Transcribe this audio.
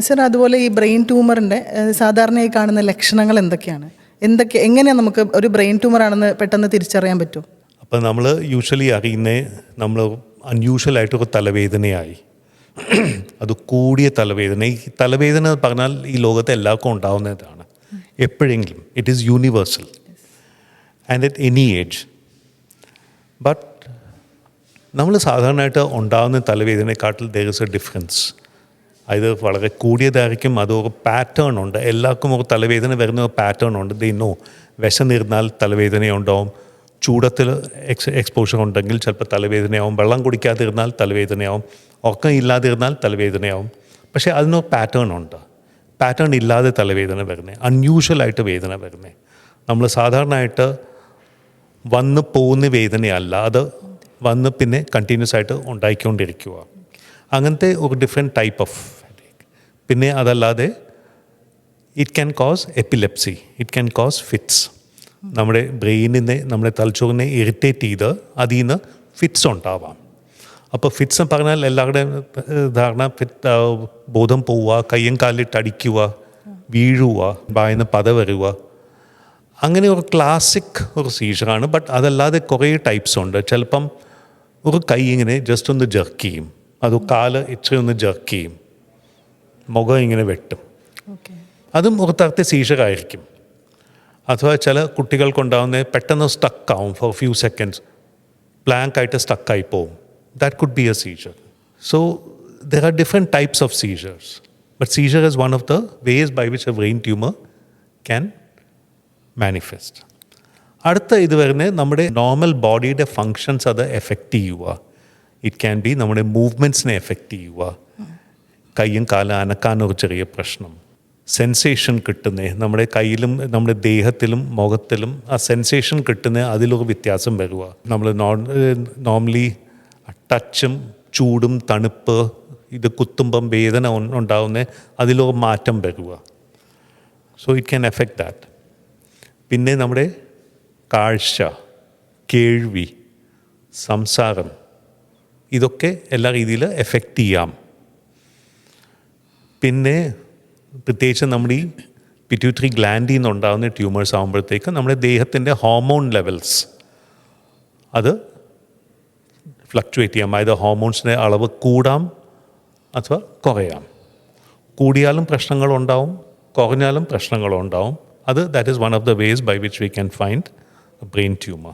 Sir അതുപോലെ ഈ brain ട്യൂമറിന്റെ സാധാരണയായി കാണുന്ന ലക്ഷണങ്ങൾ എന്തൊക്കെയാണ്? എന്തൊക്കെ എങ്ങനെയാണ് നമുക്ക് ഒരു ബ്രെയിൻ ട്യൂമർ ആണെന്ന് പെട്ടെന്ന് തിരിച്ചറിയാൻ പറ്റും? അപ്പം നമ്മൾ യൂഷ്വലി അറിയുന്നത് നമ്മൾ അൺയൂഷ്വൽ ആയിട്ടൊക്കെ തലവേദനയായി. അത് കൂടിയ തലവേദന. ഈ തലവേദന പറഞ്ഞാൽ ഈ ലോകത്തെ എല്ലാവർക്കും ഉണ്ടാവുന്നതാണ്. എപ്പോഴെങ്കിലും. It is universal and at any age but നമ്മൾ സാധാരണയായിട്ട് ഉണ്ടാകുന്ന തലവേദനയെക്കാട്ടിൽ ദർ ഇസ് എ ഡിഫറൻസ് അത് വളരെ കൂടിയതായിരിക്കും. അതൊരു പാറ്റേൺ ഉണ്ട്. എല്ലാവർക്കും ഒരു തലവേദന വരുന്ന ഒരു പാറ്റേൺ ഉണ്ട്. ദേ നോ വിശന്നിരുന്നാൽ തലവേദനയുണ്ടാവും. ചൂടത്തിൽ എക്സ് എക്സ്പോഷർ ഉണ്ടെങ്കിൽ ചിലപ്പോൾ തലവേദനയാവും. വെള്ളം കുടിക്കാതിരുന്നാൽ തലവേദനയാവും. ഉറക്കം ഇല്ലാതിരുന്നാൽ തലവേദനയാവും. പക്ഷേ അതിനൊരു പാറ്റേൺ ഉണ്ട്. പാറ്റേൺ ഇല്ലാതെ തലവേദന വരുന്നത് അൺയൂഷ്വലായിട്ട് വേദന വരുന്നത് നമ്മൾ സാധാരണയായിട്ട് വന്ന് പോകുന്ന വേദനയല്ല. അത് വന്ന് പിന്നെ കണ്ടിന്യൂസ് ആയിട്ട് ഉണ്ടായിക്കൊണ്ടിരിക്കുക. അങ്ങനത്തെ ഒരു ഡിഫറെന്റ് ടൈപ്പ് ഓഫ് പിന്നെ അതല്ലാതെ it can cause epilepsy it can cause fits നമ്മുടെ ബ്രെയിനിനെ നമ്മുടെ തലച്ചോറിനെ ഇറിറ്റേറ്റ് ചെയ്ത് അതിൽ നിന്ന് ഫിറ്റ്സ് ഉണ്ടാവാം. അപ്പോൾ ഫിറ്റ്സ് എന്ന് പറഞ്ഞാൽ എല്ലാവരുടെയും ധാരണ ഫിറ്റ് ബോധം പോവുക കയ്യും കാലിട്ട് അടിക്കുക വീഴുക വായന പത വരുക. അങ്ങനെ ഒരു ക്ലാസിക് ഒരു സീഷറാണ് ബട്ട് അതല്ലാതെ കുറേ ടൈപ്സ് ഉണ്ട്. ചിലപ്പം ഒരു കൈ ഇങ്ങനെ ജസ്റ്റ് ഒന്ന് ജർക്ക് ചെയ്യും. അത് കാൽ ഇച്ചിരി ഒന്ന് ജർക്ക് ചെയ്യും. മുഖം ഇങ്ങനെ വെട്ടും. അതും തരത്തെ സീഷറായിരിക്കും അഥവാ ചില കുട്ടികൾക്കുണ്ടാവുന്ന പെട്ടെന്ന് സ്റ്റക്കാവും ഫോർ ഫ്യൂ സെക്കൻഡ്സ് ബ്ലാങ്ക് ആയിട്ട് സ്റ്റക്കായി പോവും. That could be a seizure so there are different types of seizures but seizure is one of the ways by which a brain tumour can manifest അടുത്ത ഇത് വരുന്നത് നമ്മുടെ നോർമൽ ബോഡിയുടെ functions അത് effect ചെയ്യുക. ഇറ്റ് ക്യാൻ ബി നമ്മുടെ മൂവ്മെന്റ്സിനെ effect ചെയ്യുക. കയ്യും കാലും അനക്കാനൊരു ചെറിയ പ്രശ്നം. സെൻസേഷൻ കിട്ടുന്നത് നമ്മുടെ കയ്യിലും നമ്മുടെ ദേഹത്തിലും മുഖത്തിലും ആ സെൻസേഷൻ കിട്ടുന്ന അതിലൊരു വ്യത്യാസം വരിക നമ്മൾ നോർമലി ടച്ചും ചൂടും തണുപ്പ് ഇത് കുത്തുമ്പം വേദന ഉണ്ടാവുന്ന അതിലൊരു മാറ്റം വരിക so it can effect that പിന്നെ നമ്മുടെ കാഴ്ച കേൾവി സംസാരം ഇതൊക്കെ എല്ലാ രീതിയിൽ എഫക്റ്റ് ചെയ്യാം. പിന്നെ പ്രത്യേകിച്ച് നമ്മുടെ ഈ പിറ്റ്യൂട്ടറി ഗ്ലാൻഡിൽ നിന്നുണ്ടാകുന്ന ട്യൂമേഴ്സ് ആകുമ്പോഴത്തേക്ക് നമ്മുടെ ദേഹത്തിന്റെ ഹോർമോൺ ലെവൽസ് അത് ഫ്ലക്ച്വേറ്റ് ചെയ്യാം. അതായത് ഹോർമോൺസിന്റെ അളവ് കൂടാം അഥവാ കുറയാം. കൂടിയാലും പ്രശ്നങ്ങളുണ്ടാവും കുറഞ്ഞാലും പ്രശ്നങ്ങളുണ്ടാവും. അത് that is one of the ways by which we can find brain tumour